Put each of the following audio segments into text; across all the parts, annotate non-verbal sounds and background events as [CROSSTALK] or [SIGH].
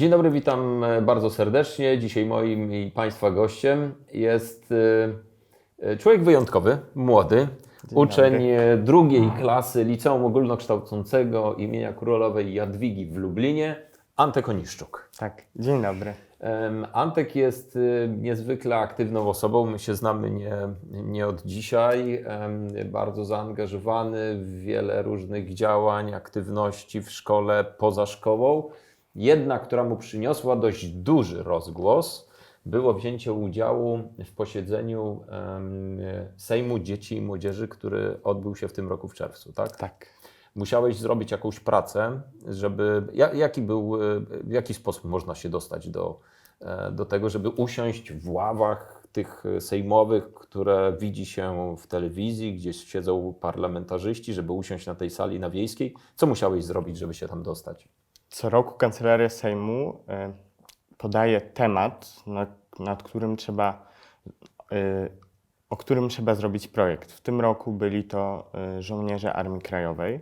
Dzień dobry, witam e, bardzo serdecznie. Dzisiaj moim i Państwa gościem jest e, e, człowiek wyjątkowy, młody, uczeń dobry. drugiej klasy Liceum Ogólnokształcącego imienia Królowej Jadwigi w Lublinie, Antek Oniszczuk. Tak, dzień dobry. Antek jest niezwykle aktywną osobą. My się znamy nie, nie od dzisiaj. Bardzo zaangażowany w wiele różnych działań, aktywności w szkole, poza szkołą. Jedna, która mu przyniosła dość duży rozgłos, było wzięcie udziału w posiedzeniu em, Sejmu Dzieci i Młodzieży, który odbył się w tym roku w czerwcu, tak? Tak. Musiałeś zrobić jakąś pracę, żeby. ja- Jaki był, e, w jaki sposób można się dostać do, e, do tego, żeby usiąść w ławach tych sejmowych, które widzi się w telewizji, gdzie siedzą parlamentarzyści, żeby usiąść na tej sali na wiejskiej? Co musiałeś zrobić, żeby się tam dostać? Co roku Kancelaria Sejmu e, podaje temat, nad, nad którym trzeba, e, o którym trzeba zrobić projekt. W tym roku byli to e, żołnierze Armii Krajowej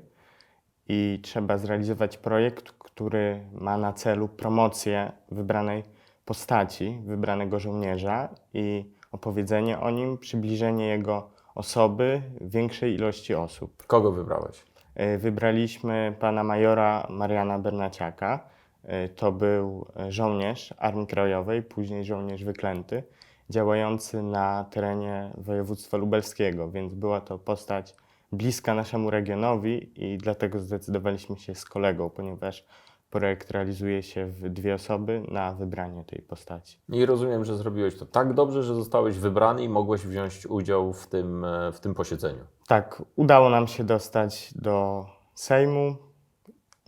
i trzeba zrealizować projekt, który ma na celu promocję wybranej postaci, wybranego żołnierza i opowiedzenie o nim, przybliżenie jego osoby większej ilości osób. Kogo wybrałeś? E, Wybraliśmy pana majora Mariana Bernaciaka. E, To był e, żołnierz Armii Krajowej, później żołnierz wyklęty, działający na terenie województwa lubelskiego, więc była to postać bliska naszemu regionowi i dlatego zdecydowaliśmy się z kolegą, ponieważ projekt realizuje się w dwie osoby na wybranie tej postaci. I rozumiem, że zrobiłeś to tak dobrze, że zostałeś wybrany i mogłeś wziąć udział w tym, e, w tym posiedzeniu. Tak, udało nam się dostać do Sejmu.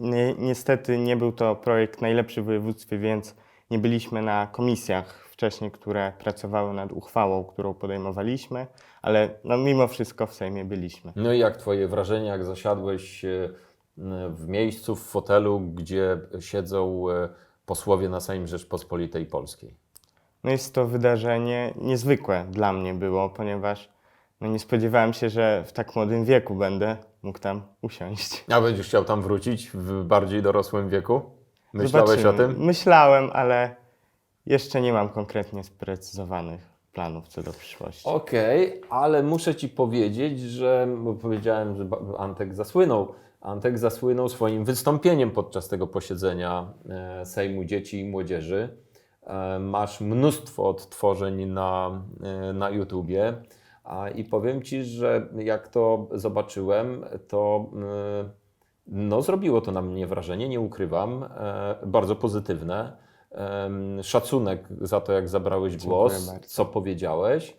Ni- niestety nie był to projekt najlepszy w województwie, więc nie byliśmy na komisjach wcześniej, które pracowały nad uchwałą, którą podejmowaliśmy, ale no, mimo wszystko w Sejmie byliśmy. No i jak Twoje wrażenie, jak zasiadłeś e, w miejscu, w fotelu, gdzie siedzą e, posłowie na Sejm Rzeczpospolitej Polskiej? No jest to wydarzenie niezwykłe dla mnie było, ponieważ no, nie spodziewałem się, że w tak młodym wieku będę mógł tam usiąść. A będziesz chciał tam wrócić w bardziej dorosłym wieku? Myślałeś o Zobaczymy. tym? Myślałem, ale jeszcze nie mam konkretnie sprecyzowanych planów co do przyszłości. Okej, ale muszę Ci powiedzieć, że bo powiedziałem, że Antek zasłynął. Antek zasłynął swoim wystąpieniem podczas tego posiedzenia e, Sejmu Dzieci i Młodzieży. E, Masz mnóstwo odtworzeń na, e, na YouTubie. I powiem Ci, że jak to zobaczyłem, to no, zrobiło to na mnie wrażenie, nie ukrywam, bardzo pozytywne. Szacunek za to, jak zabrałeś głos, co powiedziałeś.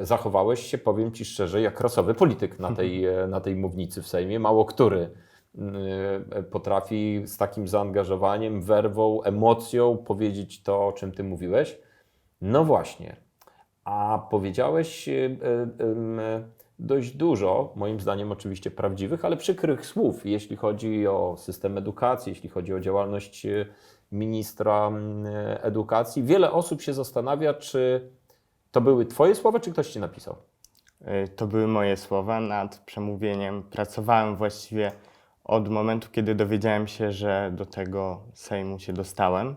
Zachowałeś się, powiem Ci szczerze, jak rasowy polityk na tej, e, na tej mównicy w Sejmie. Mało który e, potrafi z takim zaangażowaniem, werwą, emocją powiedzieć to, o czym Ty mówiłeś. No właśnie. A powiedziałeś e, dość dużo, moim zdaniem oczywiście prawdziwych, ale przykrych słów, jeśli chodzi o system edukacji, jeśli chodzi o działalność ministra mm, edukacji. Wiele osób się zastanawia, czy to były Twoje słowa, czy ktoś Ci napisał. Y, To były moje słowa. Nad przemówieniem pracowałem właściwie od momentu, kiedy dowiedziałem się, że do tego Sejmu się dostałem.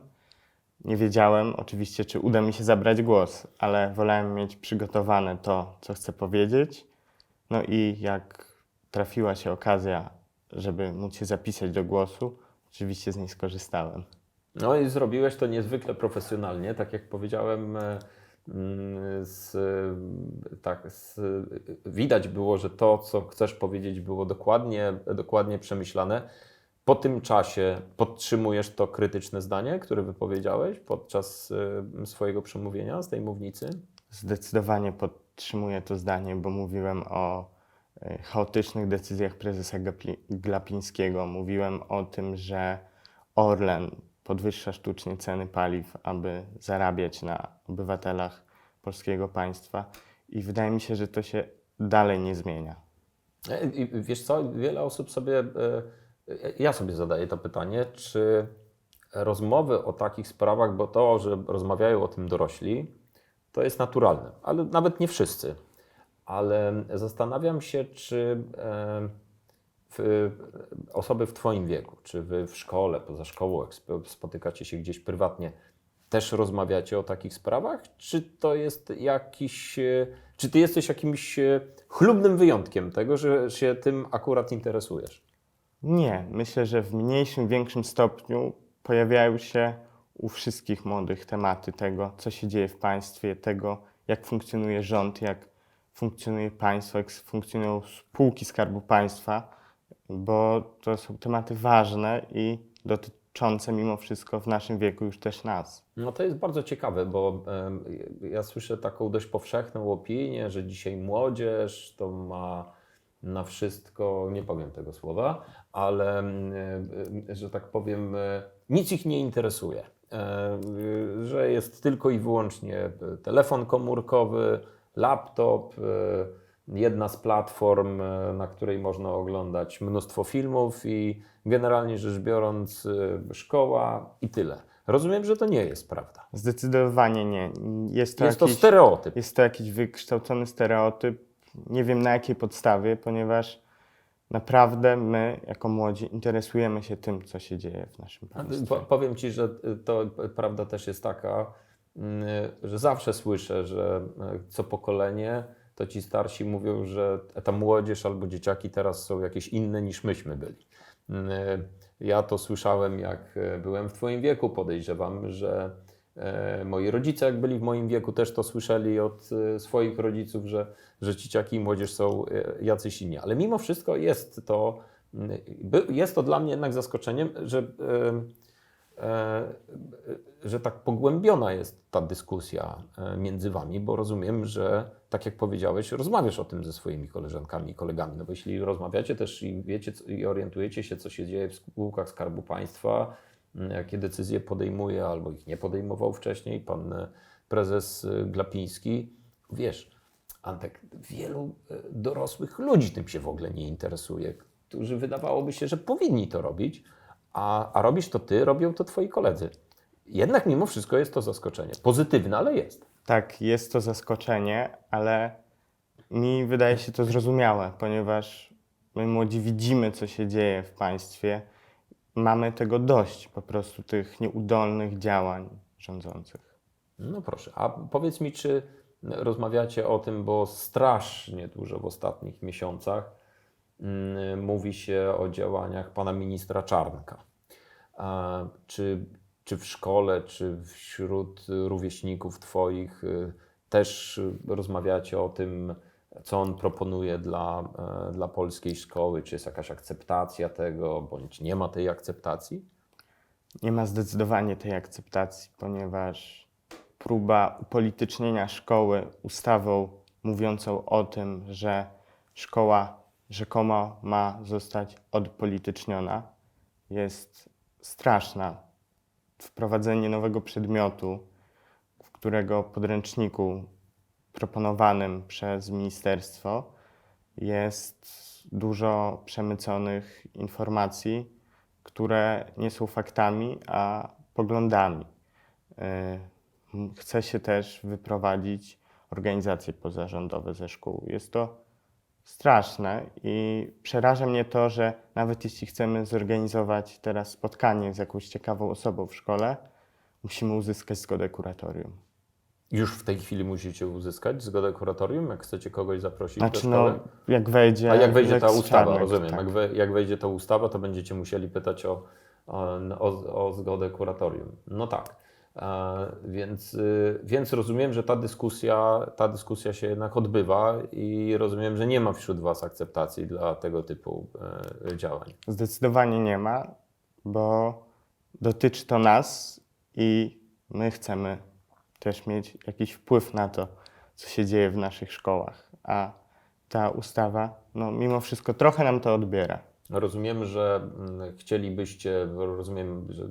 Nie wiedziałem oczywiście, czy uda mi się zabrać głos, ale wolałem mieć przygotowane to, co chcę powiedzieć. No i jak trafiła się okazja, żeby móc się zapisać do głosu, oczywiście z niej skorzystałem. No i zrobiłeś to niezwykle profesjonalnie, tak jak powiedziałem. e, mm, Z, tak, z, widać było, że to, co chcesz powiedzieć, było dokładnie, dokładnie przemyślane. Po tym czasie podtrzymujesz to krytyczne zdanie, które wypowiedziałeś podczas e, swojego przemówienia z tej mównicy? Zdecydowanie podtrzymuję to zdanie, bo mówiłem o e, chaotycznych decyzjach prezesa Glapińskiego. Mówiłem o tym, że Orlen podwyższa sztucznie ceny paliw, aby zarabiać na obywatelach polskiego państwa i wydaje mi się, że to się dalej nie zmienia. E, I wiesz co, wiele osób sobie, e, ja sobie zadaję to pytanie, czy rozmowy o takich sprawach, bo to, że rozmawiają o tym dorośli, to jest naturalne, ale nawet nie wszyscy. Ale zastanawiam się, czy e, w, osoby w Twoim wieku, czy Wy w szkole, poza szkołą, jak sp- spotykacie się gdzieś prywatnie, też rozmawiacie o takich sprawach? Czy to jest jakiś, e, czy Ty jesteś jakimś e, chlubnym wyjątkiem tego, że się tym akurat interesujesz? Nie, myślę, że w mniejszym, większym stopniu pojawiają się u wszystkich młodych tematy tego, co się dzieje w państwie, tego, jak funkcjonuje rząd, jak funkcjonuje państwo, jak funkcjonują spółki Skarbu Państwa, bo to są tematy ważne i dotyczące mimo wszystko w naszym wieku już też nas. No to jest bardzo ciekawe, bo ja słyszę taką dość powszechną opinię, że dzisiaj młodzież to ma na wszystko, nie powiem tego słowa, ale że tak powiem, e, nic ich nie interesuje. E, Że jest tylko i wyłącznie e, telefon komórkowy, laptop, jedna z platform, e, na której można oglądać mnóstwo filmów i generalnie rzecz biorąc e, szkoła i tyle. Rozumiem, że to nie jest prawda. Zdecydowanie nie. Jest to, Jest to jakiś, stereotyp. jest to jakiś wykształcony stereotyp. Nie wiem na jakiej podstawie, ponieważ naprawdę my, jako młodzi, interesujemy się tym, co się dzieje w naszym państwie. Po, powiem Ci, że to prawda też jest taka, mm, że zawsze słyszę, że e, co pokolenie to ci starsi mówią, że ta młodzież albo dzieciaki teraz są jakieś inne niż myśmy byli. Mm, Ja to słyszałem, jak e, byłem w Twoim wieku, podejrzewam, że e, moi rodzice, jak byli w moim wieku, też to słyszeli od e, swoich rodziców, że, że dzieciaki i młodzież są e, jacyś inni. Ale mimo wszystko jest to, mm, jest to dla mnie jednak zaskoczeniem, że, e, e, że tak pogłębiona jest ta dyskusja e, między Wami, bo rozumiem, że tak jak powiedziałeś, rozmawiasz o tym ze swoimi koleżankami i kolegami. No bo jeśli rozmawiacie też i wiecie i orientujecie się, co się dzieje w spółkach Skarbu Państwa, jakie decyzje podejmuje albo ich nie podejmował wcześniej pan e, prezes e, Glapiński, wiesz, Antek, wielu e, dorosłych ludzi tym się w ogóle nie interesuje, którzy wydawałoby się, że powinni to robić, a, a robisz to ty, robią to twoi koledzy. Jednak mimo wszystko jest to zaskoczenie. Pozytywne, ale jest. Tak, jest to zaskoczenie, ale mi wydaje się to zrozumiałe, ponieważ my młodzi widzimy, co się dzieje w państwie. Mamy tego dość, po prostu tych nieudolnych działań rządzących. No proszę, a powiedz mi, czy rozmawiacie o tym, bo strasznie dużo w ostatnich miesiącach mówi się o działaniach pana ministra Czarnka. Czy, czy w szkole, czy wśród rówieśników twoich y, też rozmawiacie o tym, co on proponuje dla, e, dla polskiej szkoły? Czy jest jakaś akceptacja tego, bądź nie ma tej akceptacji? Nie ma zdecydowanie tej akceptacji, ponieważ próba upolitycznienia szkoły ustawą mówiącą o tym, że szkoła rzekomo ma zostać odpolityczniona, jest straszna. Wprowadzenie nowego przedmiotu, w którego podręczniku proponowanym przez ministerstwo jest dużo przemyconych informacji, które nie są faktami, a poglądami. Y, Chce się też wyprowadzić organizacje pozarządowe ze szkół. Jest to straszne i przeraża mnie to, że nawet jeśli chcemy zorganizować teraz spotkanie z jakąś ciekawą osobą w szkole, musimy uzyskać zgodę kuratorium. Już w tej chwili musicie uzyskać zgodę kuratorium, jak chcecie kogoś zaprosić do Znaczy, szkoły? no, jak wejdzie. A jak wejdzie ta ustawa, Czarnek, rozumiem. tak. Jak, we, jak wejdzie ta ustawa, to będziecie musieli pytać o, o, o zgodę kuratorium. No tak. Więc, y, więc rozumiem, że ta dyskusja, ta dyskusja się jednak odbywa i rozumiem, że nie ma wśród Was akceptacji dla tego typu e, działań. Zdecydowanie nie ma, bo dotyczy to nas i my chcemy też mieć jakiś wpływ na to, co się dzieje w naszych szkołach. A ta ustawa, no mimo wszystko trochę nam to odbiera. Rozumiem, że mm, chcielibyście, rozumiem, że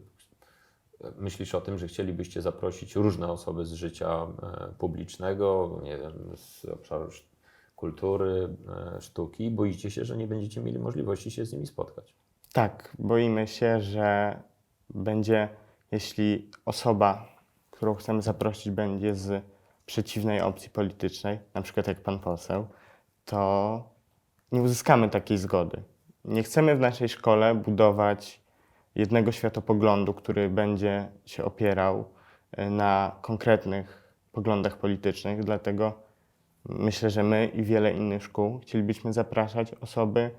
myślisz o tym, że chcielibyście zaprosić różne osoby z życia e, publicznego, nie wiem, z obszaru sz- kultury, e, sztuki. Boicie się, że nie będziecie mieli możliwości się z nimi spotkać. Tak, boimy się, że będzie, jeśli osoba, którą chcemy zaprosić, będzie z przeciwnej opcji politycznej, na przykład jak pan poseł, to nie uzyskamy takiej zgody. nie chcemy w naszej szkole budować jednego światopoglądu, który będzie się opierał y, na konkretnych poglądach politycznych, dlatego myślę, że my i wiele innych szkół chcielibyśmy zapraszać osoby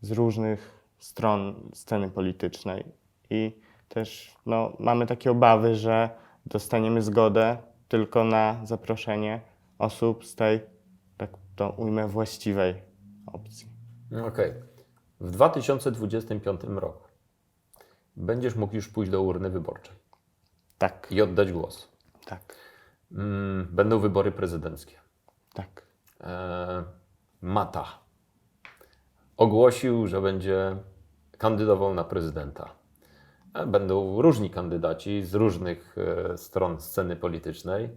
z różnych stron sceny politycznej i też no, mamy takie obawy, że dostaniemy zgodę tylko na zaproszenie osób z tej, tak to ujmę, właściwej opcji. Okej. W 2025 roku będziesz mógł już pójść do urny wyborczej Tak, i oddać głos. tak, Mm, Będą wybory prezydenckie. tak. E, Mata ogłosił, że będzie kandydował na prezydenta. E, Będą różni kandydaci z różnych e, stron sceny politycznej.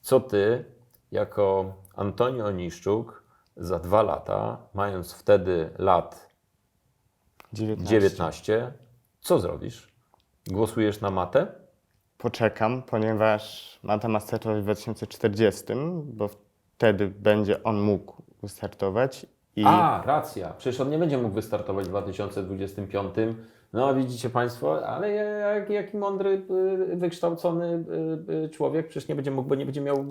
Co ty, jako Antonio Oniszczuk, za dwa lata, mając wtedy lat 19. 19, co zrobisz? Głosujesz na matę? Poczekam, ponieważ Mata ma startować w 2040, bo wtedy będzie on mógł wystartować i A, racja. Przecież on nie będzie mógł wystartować w 2025. No, widzicie Państwo, ale jak, jaki mądry, y, wykształcony y, y, człowiek przecież nie będzie mógł, bo nie będzie miał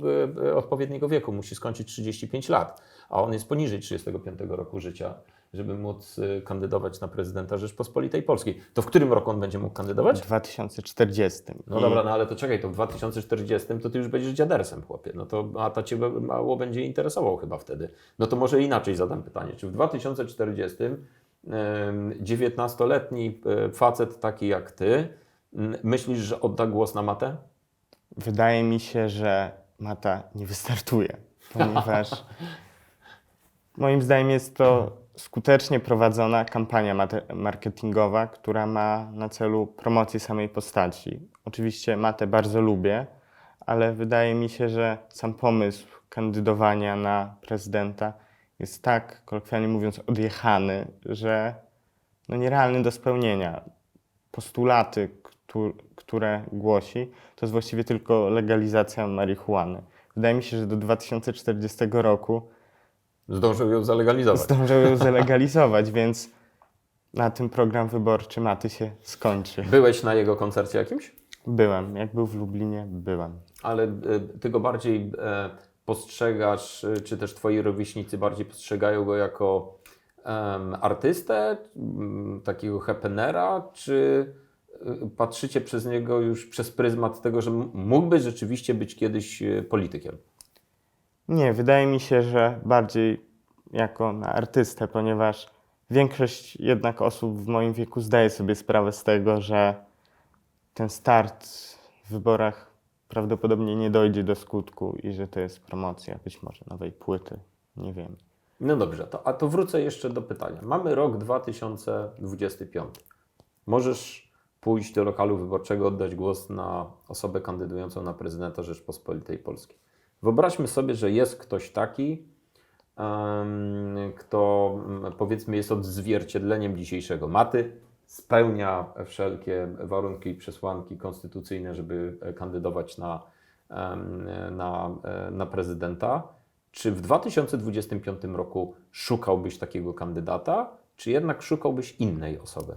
odpowiedniego wieku. Musi skończyć 35 lat, a on jest poniżej 35 roku życia, żeby móc kandydować na prezydenta Rzeczpospolitej Polskiej. To w którym roku on będzie mógł w kandydować? 2040. No dobra, no ale to czekaj, to w 2040 to ty już będziesz dziadersem, chłopie. No to, a to cię mało będzie interesował chyba wtedy. No to może inaczej zadam pytanie. Czy w 2040 em, 19-letni e, facet taki jak ty m, myślisz, że odda głos na matę? Wydaje mi się, że Mata nie wystartuje, ponieważ [LAUGHS] moim zdaniem jest to skutecznie prowadzona kampania marketingowa, która ma na celu promocję samej postaci. Oczywiście Matę bardzo lubię, ale wydaje mi się, że sam pomysł kandydowania na prezydenta jest tak, kolokwialnie mówiąc, odjechany, że no nierealny do spełnienia postulaty, któ- które głosi, to jest właściwie tylko legalizacja marihuany. Wydaje mi się, że do 2040 roku Zdążył ją zalegalizować. zdążą ją [LAUGHS] zalegalizować, więc na tym program wyborczy Maty się skończy. Byłeś na jego koncercie jakimś? Byłem, jak był w Lublinie, byłem. ale e, ty go bardziej e, postrzegasz, e, czy też twoi rówieśnicy bardziej postrzegają go jako em, artystę, m, takiego happenera, czy e, patrzycie przez niego już przez pryzmat tego, że mógłby rzeczywiście być kiedyś e, politykiem? Nie, wydaje mi się, że bardziej jako na artystę, ponieważ większość jednak osób w moim wieku zdaje sobie sprawę z tego, że ten start w wyborach prawdopodobnie nie dojdzie do skutku i że to jest promocja być może nowej płyty. Nie wiem. No dobrze, to, a to wrócę jeszcze do pytania. Mamy rok 2025. Możesz pójść do lokalu wyborczego, oddać głos na osobę kandydującą na prezydenta Rzeczpospolitej Polskiej. Wyobraźmy sobie, że jest ktoś taki, kto powiedzmy jest odzwierciedleniem dzisiejszego maty, spełnia wszelkie warunki i przesłanki konstytucyjne, żeby kandydować na, na, e, na prezydenta. Czy w 2025 roku szukałbyś takiego kandydata, czy jednak szukałbyś innej osoby?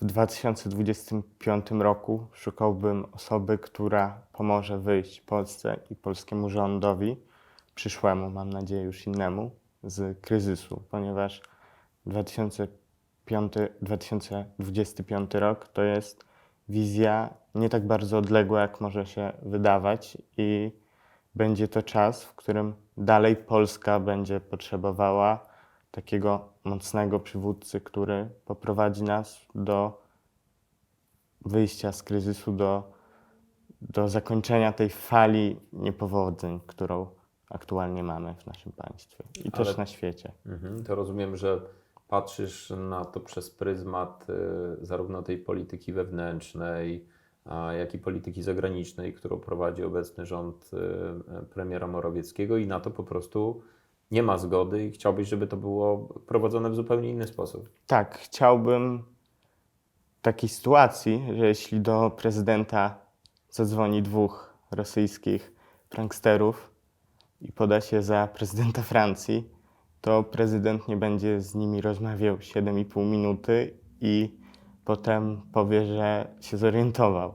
W 2025 roku szukałbym osoby, która pomoże wyjść Polsce i polskiemu rządowi, przyszłemu, mam nadzieję, już innemu, z kryzysu, ponieważ 2005, 2025 rok to jest wizja nie tak bardzo odległa, jak może się wydawać, i będzie to czas, w którym dalej Polska będzie potrzebowała takiego mocnego przywódcy, który poprowadzi nas do wyjścia z kryzysu, do, do zakończenia tej fali niepowodzeń, którą aktualnie mamy w naszym państwie i też Ale- na świecie. Mhm, to rozumiem, że patrzysz na to przez pryzmat y, zarówno tej polityki wewnętrznej, jak i polityki zagranicznej, którą prowadzi obecny rząd y, y, premiera Morawieckiego i na to po prostu nie ma zgody i chciałbyś, żeby to było prowadzone w zupełnie inny sposób. Tak, chciałbym takiej sytuacji, że jeśli do prezydenta zadzwoni dwóch rosyjskich pranksterów i poda się za prezydenta Francji to prezydent nie będzie z nimi rozmawiał 7,5 minuty i potem powie, że się zorientował.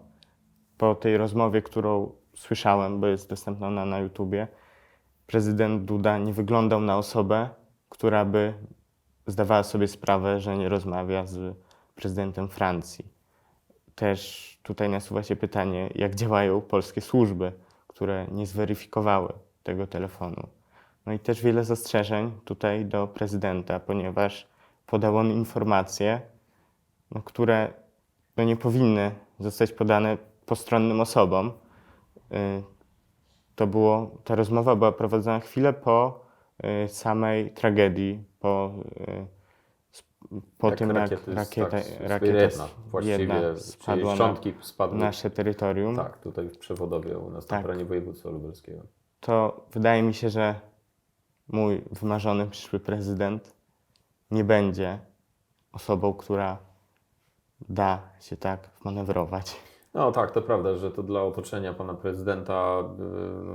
Po tej rozmowie, którą słyszałem, bo jest dostępna na, na YouTubie, prezydent Duda nie wyglądał na osobę, która by zdawała sobie sprawę, że nie rozmawia z prezydentem Francji. Też tutaj nasuwa się pytanie, jak działają polskie służby, które nie zweryfikowały tego telefonu. No i też wiele zastrzeżeń tutaj do prezydenta, ponieważ podał on informacje, no, które no, nie powinny zostać podane postronnym osobom. Y, To było, ta rozmowa była prowadzona chwilę po y, samej tragedii, po, y, po Jak tym, rakiety, jak rakieta, tak, rakieta jedna, właściwie, spadła na spadły. nasze terytorium. Tak, tutaj w Przewodowie u nas na Tak. terenie województwa lubelskiego. to wydaje mi się, że mój wymarzony przyszły prezydent nie będzie osobą, która da się tak wmanewrować. No tak, to prawda, że to dla otoczenia pana prezydenta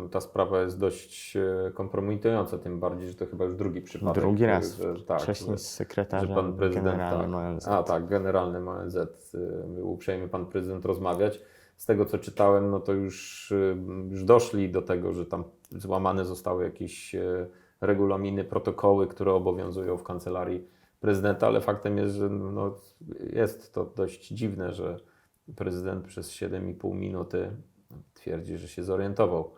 y, ta sprawa jest dość y, kompromitująca, tym bardziej, że to chyba już drugi przypadek. Drugi y, raz, że, tak, wcześniej że, z że sekretarzem pan prezydent. generalnym Tak, ONZ. a tak, generalnym ONZ. y, Był uprzejmy pan prezydent rozmawiać. Z tego co czytałem, no to już, y, już doszli do tego, że tam złamane zostały jakieś y, regulaminy, protokoły, które obowiązują w kancelarii prezydenta, ale faktem jest, że no, jest to dość dziwne, że prezydent przez 7,5 minuty twierdzi, że się zorientował.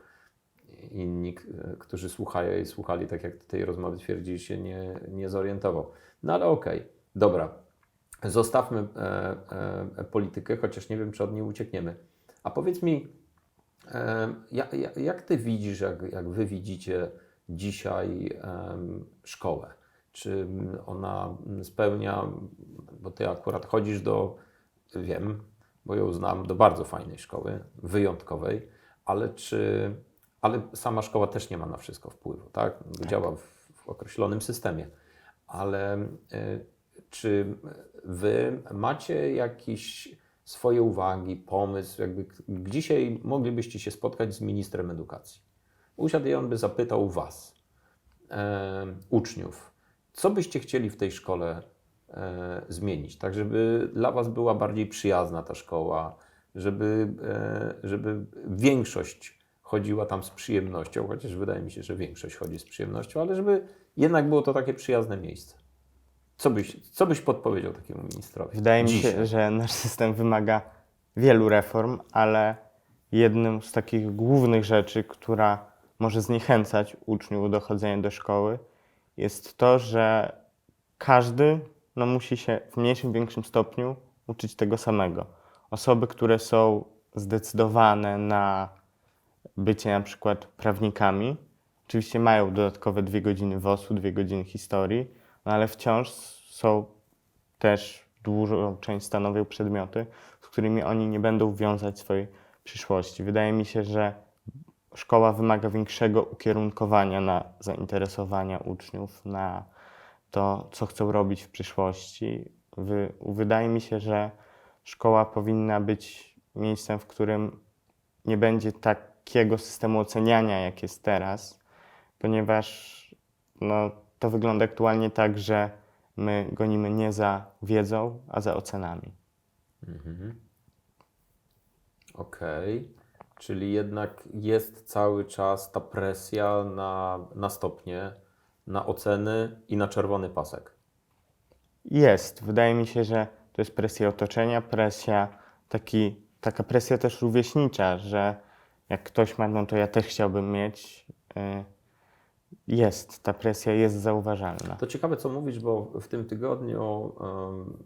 Inni, którzy słuchają i słuchali, tak jak tej rozmowy, twierdzi, że się nie, nie zorientował. No ale okej, dobra. Zostawmy e, e, politykę, chociaż nie wiem, czy od niej uciekniemy. A powiedz mi, e, jak, jak ty widzisz, jak, jak wy widzicie dzisiaj szkołę? Czy ona spełnia, bo ty akurat chodzisz do, wiem, bo ją znam, do bardzo fajnej szkoły, wyjątkowej, ale czy, ale sama szkoła też nie ma na wszystko wpływu, tak? Działa w, w określonym systemie, ale y, czy wy macie jakieś swoje uwagi, pomysł, jakby dzisiaj moglibyście się spotkać z ministrem edukacji. Usiadł i on by zapytał was, e, uczniów, co byście chcieli w tej szkole e, zmienić, tak żeby dla Was była bardziej przyjazna ta szkoła, żeby, e, żeby większość chodziła tam z przyjemnością, chociaż wydaje mi się, że większość chodzi z przyjemnością, ale żeby jednak było to takie przyjazne miejsce. Co byś, co byś podpowiedział takiemu ministrowi? Wydaje mi się, że nasz system wymaga wielu reform, ale jedną z takich głównych rzeczy, która może zniechęcać uczniów do chodzenia do szkoły, jest to, że każdy no, musi się w mniejszym, większym stopniu uczyć tego samego. Osoby, które są zdecydowane na bycie na przykład prawnikami, oczywiście mają dodatkowe dwie godziny WOS-u, dwie godziny historii, no ale wciąż są też dużą część stanowią przedmioty, z którymi oni nie będą wiązać swojej przyszłości. Wydaje mi się, że szkoła wymaga większego ukierunkowania na zainteresowania uczniów, na to, co chcą robić w przyszłości. Wy, wydaje mi się, że szkoła powinna być miejscem, w którym nie będzie takiego systemu oceniania, jak jest teraz, ponieważ no, to wygląda aktualnie tak, że my gonimy nie za wiedzą, a za ocenami. Mhm. Okej, czyli jednak jest cały czas ta presja na, na stopnie, na oceny i na czerwony pasek. Jest. Wydaje mi się, że to jest presja otoczenia, presja taki, taka presja też rówieśnicza, że jak ktoś ma, no to ja też chciałbym mieć. Y, Jest, ta presja jest zauważalna. To ciekawe, co mówisz, bo w tym tygodniu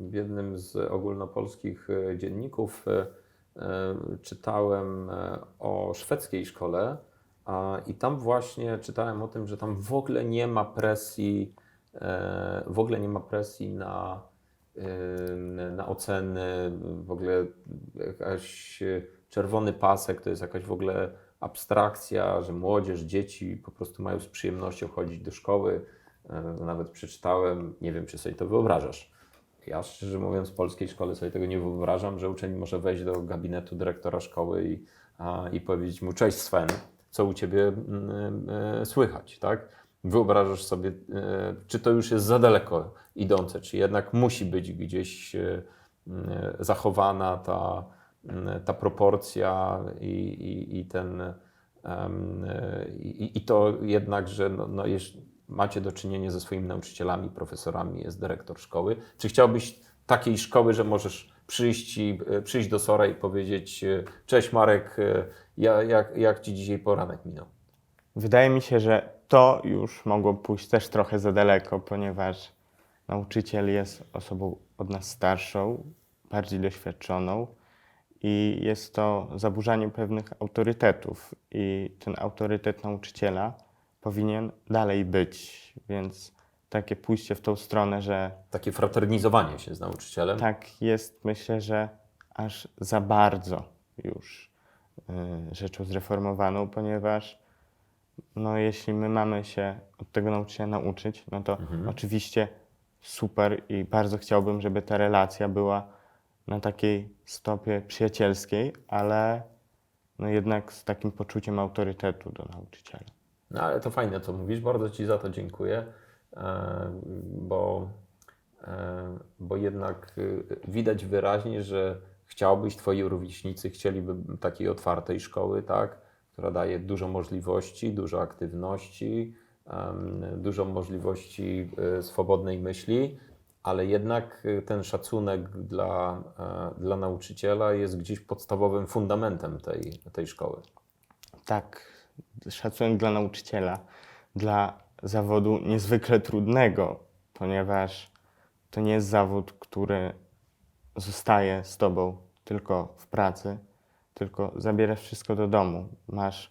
w jednym z ogólnopolskich e, dzienników e, czytałem e, o szwedzkiej szkole i tam właśnie czytałem o tym, że tam w ogóle nie ma presji, e, w ogóle nie ma presji na, e, na oceny, w ogóle jakaś e, czerwony pasek to jest jakaś w ogóle abstrakcja, że młodzież, dzieci po prostu mają z przyjemnością chodzić do szkoły. E, Nawet przeczytałem, nie wiem, czy sobie to wyobrażasz. Ja szczerze mówiąc, w polskiej szkole sobie tego nie wyobrażam, że uczeń może wejść do gabinetu dyrektora szkoły i, a, i powiedzieć mu: Cześć Sven, co u ciebie mm, e, słychać, tak? wyobrażasz sobie, e, czy to już jest za daleko idące, czy jednak musi być gdzieś zachowana ta, ta proporcja i, i, i ten i to jednak, że no, no jeż- macie do czynienia ze swoimi nauczycielami, profesorami, jest dyrektor szkoły. Czy chciałbyś takiej szkoły, że możesz przyjść, i, e, przyjść do Sora i powiedzieć e, cześć Marek, e, ja, jak, jak Ci dzisiaj poranek minął? Wydaje mi się, że to już mogło pójść też trochę za daleko, ponieważ nauczyciel jest osobą od nas starszą, bardziej doświadczoną i jest to zaburzanie pewnych autorytetów. I ten autorytet nauczyciela powinien dalej być, więc takie pójście w tą stronę, że Takie fraternizowanie się z nauczycielem. tak jest, myślę, że aż za bardzo już y, rzeczą zreformowaną, ponieważ no, jeśli my mamy się od tego nauczyciela nauczyć, no to oczywiście super i bardzo chciałbym, żeby ta relacja była na takiej stopie przyjacielskiej, ale no jednak z takim poczuciem autorytetu do nauczyciela. No ale to fajne, co mówisz. Bardzo Ci za to dziękuję, e, bo, e, bo jednak y, widać wyraźnie, że chciałbyś, Twoi rówieśnicy chcieliby takiej otwartej szkoły, tak, która daje dużo możliwości, dużo aktywności, dużo możliwości swobodnej myśli, ale jednak ten szacunek dla, e, dla nauczyciela jest gdzieś podstawowym fundamentem tej, tej szkoły. Tak, szacunek dla nauczyciela, dla zawodu niezwykle trudnego, ponieważ to nie jest zawód, który zostaje z tobą tylko w pracy, tylko zabierasz wszystko do domu. Masz,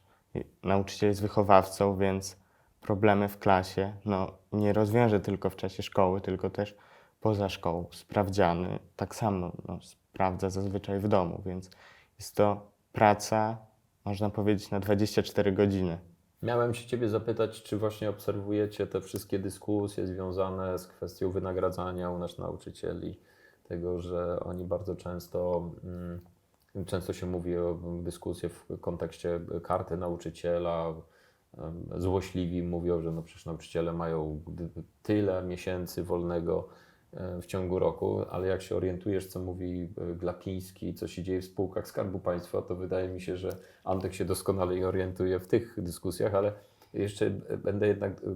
nauczyciel jest wychowawcą, więc problemy w klasie no, nie rozwiąże tylko w czasie szkoły, tylko też poza szkołą. Sprawdziany tak samo no, sprawdza zazwyczaj w domu, więc jest to praca, można powiedzieć, na 24 godziny. Miałem się Ciebie zapytać, czy właśnie obserwujecie te wszystkie dyskusje związane z kwestią wynagradzania u nas nauczycieli, tego, że oni bardzo często, mm, często się mówi o dyskusji w kontekście karty nauczyciela, złośliwi mówią, że no przecież nauczyciele mają tyle miesięcy wolnego w ciągu roku, ale jak się orientujesz, co mówi e, Glapiński, co się dzieje w spółkach Skarbu Państwa, to wydaje mi się, że Antek się doskonale orientuje w tych dyskusjach, ale jeszcze będę jednak e,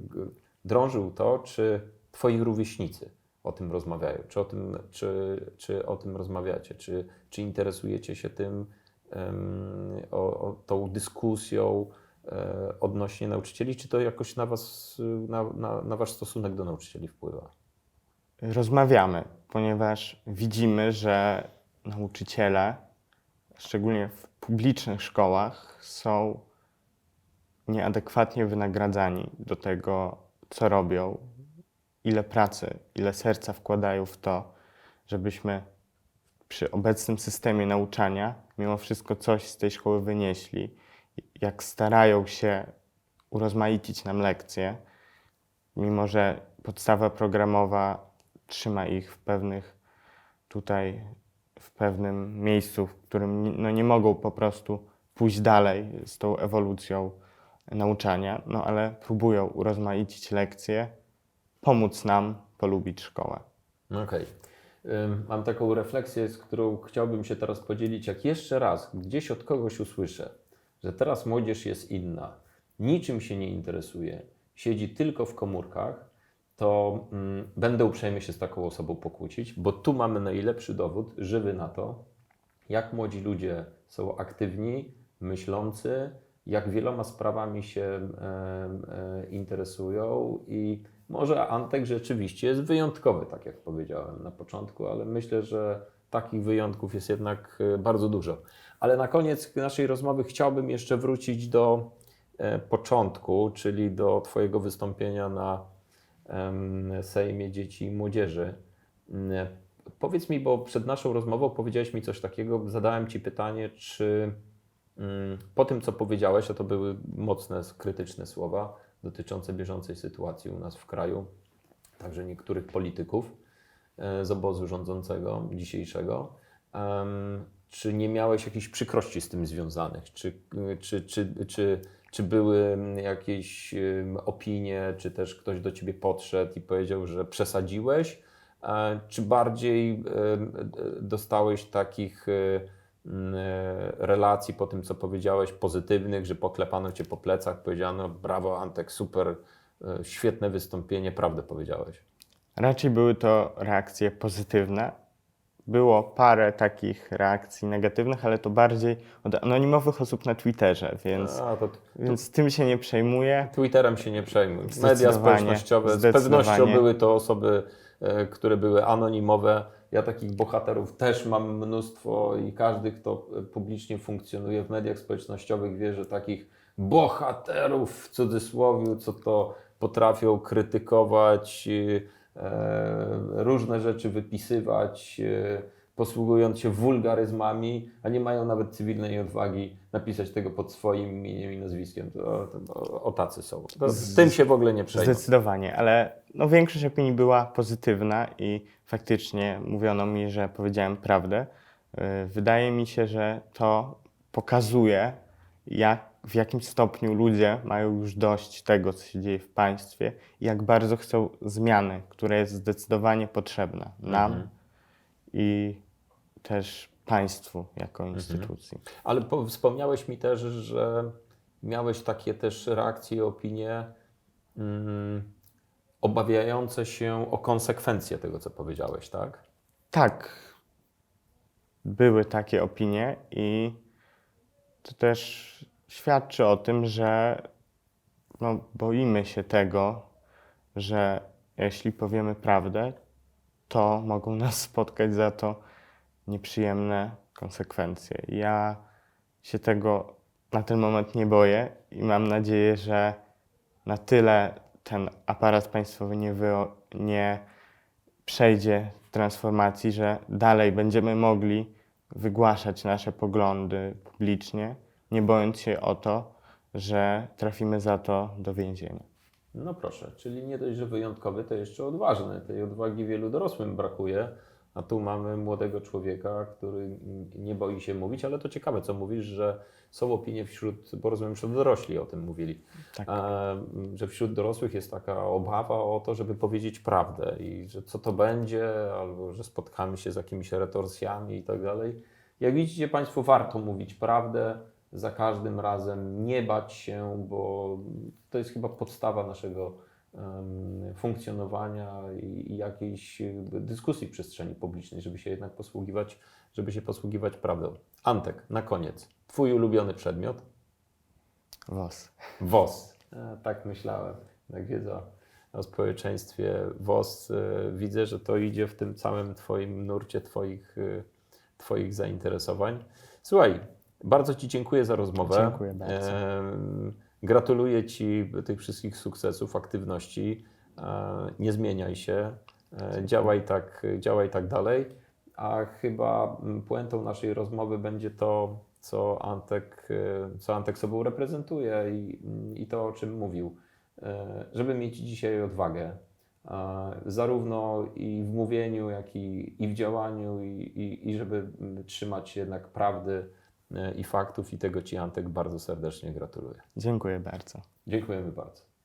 drążył to, czy Twoi rówieśnicy o tym rozmawiają, czy o tym, czy, czy o tym rozmawiacie, czy, czy interesujecie się tym, em, o, o tą dyskusją e, odnośnie nauczycieli, czy to jakoś na Was, na, na, na Wasz stosunek do nauczycieli wpływa? Rozmawiamy, ponieważ widzimy, że nauczyciele, szczególnie w publicznych szkołach, są nieadekwatnie wynagradzani do tego, co robią, ile pracy, ile serca wkładają w to, żebyśmy przy obecnym systemie nauczania mimo wszystko coś z tej szkoły wynieśli. Jak starają się urozmaicić nam lekcje, mimo że podstawa programowa trzyma ich w pewnych tutaj, w pewnym miejscu, w którym no, nie mogą po prostu pójść dalej z tą ewolucją nauczania, no ale próbują urozmaicić lekcje, pomóc nam polubić szkołę. Okej. Ym, Mam taką refleksję, z którą chciałbym się teraz podzielić. Jak jeszcze raz gdzieś od kogoś usłyszę, że teraz młodzież jest inna, niczym się nie interesuje, siedzi tylko w komórkach, to mm, będę uprzejmy się z taką osobą pokłócić, bo tu mamy najlepszy dowód, żywy na to, jak młodzi ludzie są aktywni, myślący, jak wieloma sprawami się interesują i może Antek rzeczywiście jest wyjątkowy, tak jak powiedziałem na początku, ale myślę, że takich wyjątków jest jednak e, bardzo dużo. Ale na koniec naszej rozmowy chciałbym jeszcze wrócić do e, początku, czyli do Twojego wystąpienia na Sejmie Dzieci i Młodzieży. Mm, Powiedz mi, bo przed naszą rozmową powiedziałeś mi coś takiego, zadałem Ci pytanie, czy mm, po tym, co powiedziałeś, a to były mocne, krytyczne słowa dotyczące bieżącej sytuacji u nas w kraju, także niektórych polityków e, z obozu rządzącego dzisiejszego, czy nie miałeś jakichś przykrości z tym związanych? Czy, czy, czy, czy Czy były mm, jakieś opinie, czy też ktoś do ciebie podszedł i powiedział, że przesadziłeś? Czy bardziej dostałeś takich e, mm, e, relacji po tym, co powiedziałeś, pozytywnych, że poklepano cię po plecach, powiedziano brawo Antek, super, e, świetne wystąpienie, prawdę powiedziałeś. Raczej były to reakcje pozytywne. Było parę takich reakcji negatywnych, ale to bardziej od anonimowych osób na Twitterze, więc, A, to więc tym się nie przejmuję. Twitterem się nie przejmuj. Media społecznościowe, z pewnością były to osoby, e, które były anonimowe. Ja takich bohaterów też mam mnóstwo i każdy, kto publicznie funkcjonuje w mediach społecznościowych, wie, że takich bohaterów w cudzysłowie, co to potrafią krytykować, różne rzeczy wypisywać, e, posługując się wulgaryzmami, a nie mają nawet cywilnej odwagi napisać tego pod swoim imieniem i nazwiskiem. To, to, o, tacy są. To, z tym się w ogóle nie przejmą. Zdecydowanie, ale no, większość opinii była pozytywna i faktycznie mówiono mi, że powiedziałem prawdę. Yy, Wydaje mi się, że to pokazuje, jak, w jakim stopniu ludzie mają już dość tego, co się dzieje w państwie i jak bardzo chcą zmiany, która jest zdecydowanie potrzebna nam Mhm. i też państwu jako instytucji. Ale po, wspomniałeś mi też, że miałeś takie też reakcje i opinie mm, obawiające się o konsekwencje tego, co powiedziałeś, tak? Tak, były takie opinie i to też świadczy o tym, że no, boimy się tego, że jeśli powiemy prawdę, to mogą [LAUGHS] nas spotkać za to nieprzyjemne konsekwencje. Ja się tego na ten moment nie boję i mam nadzieję, że na tyle ten aparat państwowy nie, nie przejdzie transformacji, że dalej będziemy mogli wygłaszać nasze poglądy publicznie, nie bojąc się o to, że trafimy za to do więzienia. No proszę, czyli nie dość, że wyjątkowy, to jeszcze odważny. Tej odwagi wielu dorosłym brakuje, a tu mamy młodego człowieka, który nie boi się mówić, ale to ciekawe, co mówisz, że są opinie wśród, bo rozumiem, że dorośli o tym mówili, Tak. że wśród dorosłych jest taka obawa o to, żeby powiedzieć prawdę i że co to będzie, albo że spotkamy się z jakimiś retorsjami i tak dalej. Jak widzicie Państwo, warto mówić prawdę za każdym razem, nie bać się, bo to jest chyba podstawa naszego funkcjonowania i, jakiejś dyskusji w przestrzeni publicznej, żeby się jednak posługiwać, żeby się posługiwać prawdą. Antek, na koniec, Twój ulubiony przedmiot? WOS. WOS. E, tak myślałem. Jak wiedza o społeczeństwie WOS, e, widzę, że to idzie w tym całym Twoim nurcie Twoich, e, twoich zainteresowań. Słuchaj, bardzo Ci dziękuję za rozmowę. Dziękuję bardzo. Em, Gratuluję Ci tych wszystkich sukcesów, aktywności. E, Nie zmieniaj się. E, Działaj tak, działaj tak dalej. A chyba puentą naszej rozmowy będzie to, co Antek, e, co Antek sobą reprezentuje i, i to, o czym mówił. E, Żeby mieć dzisiaj odwagę, e, zarówno i w mówieniu, jak i, i w działaniu, i, i, i żeby trzymać się jednak prawdy e, i faktów, i tego Ci Antek bardzo serdecznie gratuluję. Dziękuję bardzo. Dziękujemy bardzo.